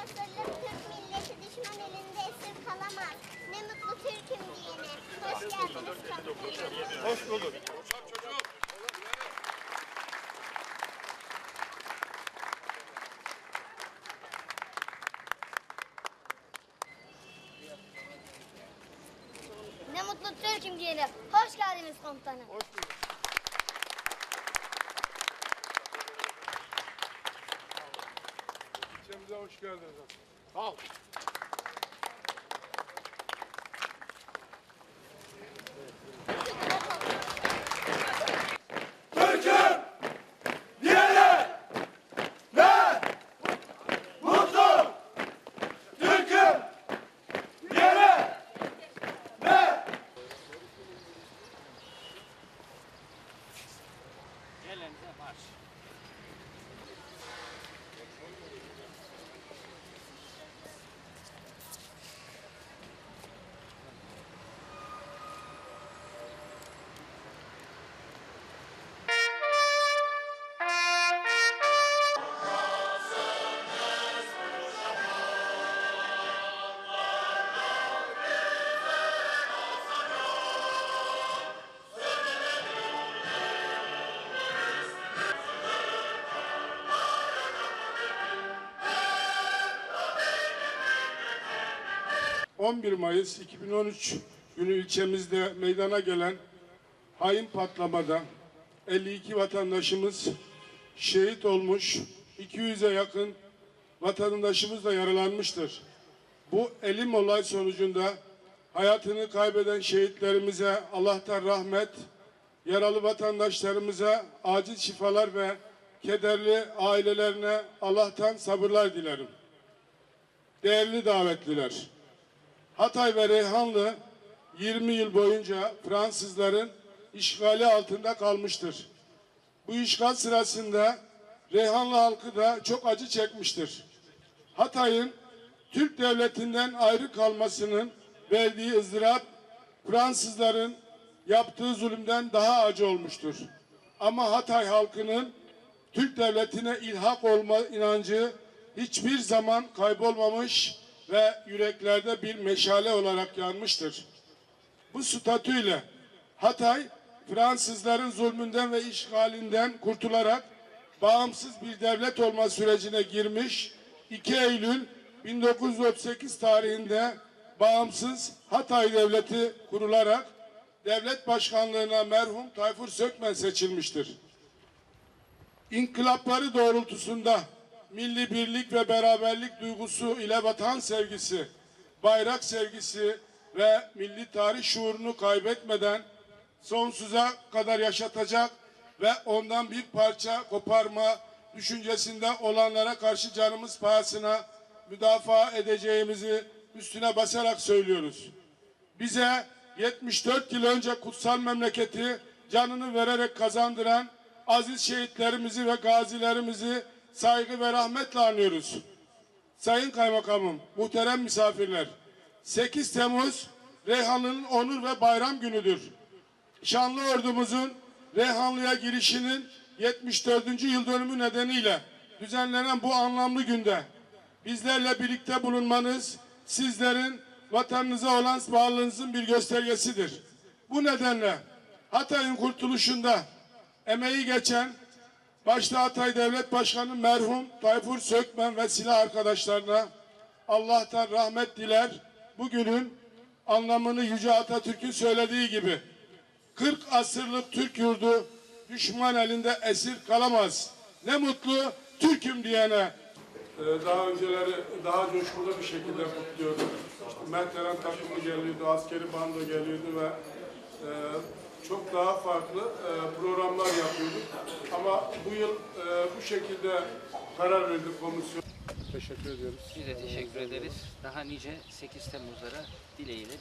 yaşadığım Türk milleti düşman elinde esir kalamaz. Ne mutlu Türk'üm diyene. Hoş geldiniz kaptanım. Hoş bulduk. Ne mutlu Türk'üm diyene. Hoş geldiniz komutanım. Hoş bulduk. Türk'üm! Diyene ne Elinize marş. 11 Mayıs 2013 günü ilçemizde meydana gelen hain patlamada 52 vatandaşımız şehit olmuş, 200'e yakın vatandaşımız da yaralanmıştır. Bu elim olay sonucunda hayatını kaybeden şehitlerimize Allah'tan rahmet, yaralı vatandaşlarımıza acil şifalar ve kederli ailelerine Allah'tan sabırlar dilerim. Değerli davetliler, Hatay ve Reyhanlı 20 yıl boyunca Fransızların işgali altında kalmıştır. Bu işgal sırasında Reyhanlı halkı da çok acı çekmiştir. Hatay'ın Türk devletinden ayrı kalmasının verdiği ızdırap Fransızların yaptığı zulümden daha acı olmuştur. Ama Hatay halkının Türk devletine ilhak olma inancı hiçbir zaman kaybolmamış ve yüreklerde bir meşale olarak yanmıştır. Bu statüyle Hatay Fransızların zulmünden ve işgalinden kurtularak bağımsız bir devlet olma sürecine girmiş 2 Eylül 1938 tarihinde bağımsız Hatay Devleti kurularak devlet başkanlığına merhum Tayfur Sökmen seçilmiştir. İnkılapları doğrultusunda milli birlik ve beraberlik duygusu ile vatan sevgisi, bayrak sevgisi ve milli tarih şuurunu kaybetmeden sonsuza kadar yaşatacak ve ondan bir parça koparma düşüncesinde olanlara karşı canımız pahasına müdafaa edeceğimizi üstüne basarak söylüyoruz. Bize 74 yıl önce kutsal memleketi canını vererek kazandıran aziz şehitlerimizi ve gazilerimizi saygı ve rahmetle anıyoruz. Sayın Kaymakamım, muhterem misafirler, 8 Temmuz Reyhanlı'nın onur ve bayram günüdür. Şanlı ordumuzun Reyhanlı'ya girişinin 74. yıl dönümü nedeniyle düzenlenen bu anlamlı günde bizlerle birlikte bulunmanız sizlerin vatanınıza olan bağlılığınızın bir göstergesidir. Bu nedenle Hatay'ın kurtuluşunda emeği geçen başta Hatay Devlet Başkanı merhum Tayfur Sökmen ve silah arkadaşlarına Allah'tan rahmet diler. Bugünün anlamını Yüce Atatürk'ün söylediği gibi 40 asırlık Türk yurdu düşman elinde esir kalamaz. Ne mutlu Türk'üm diyene. Ee, Daha önceleri daha coşkulu bir şekilde kutluyordu. İşte Mehteren takımı geliyordu, askeri bando geliyordu ve e, çok daha farklı e, programlar yapıyorduk. Ama bu yıl e, bu şekilde karar verdi komisyon. Teşekkür ediyoruz. Biz de teşekkür ederiz. Daha nice 8 Temmuz'lara dileğiyle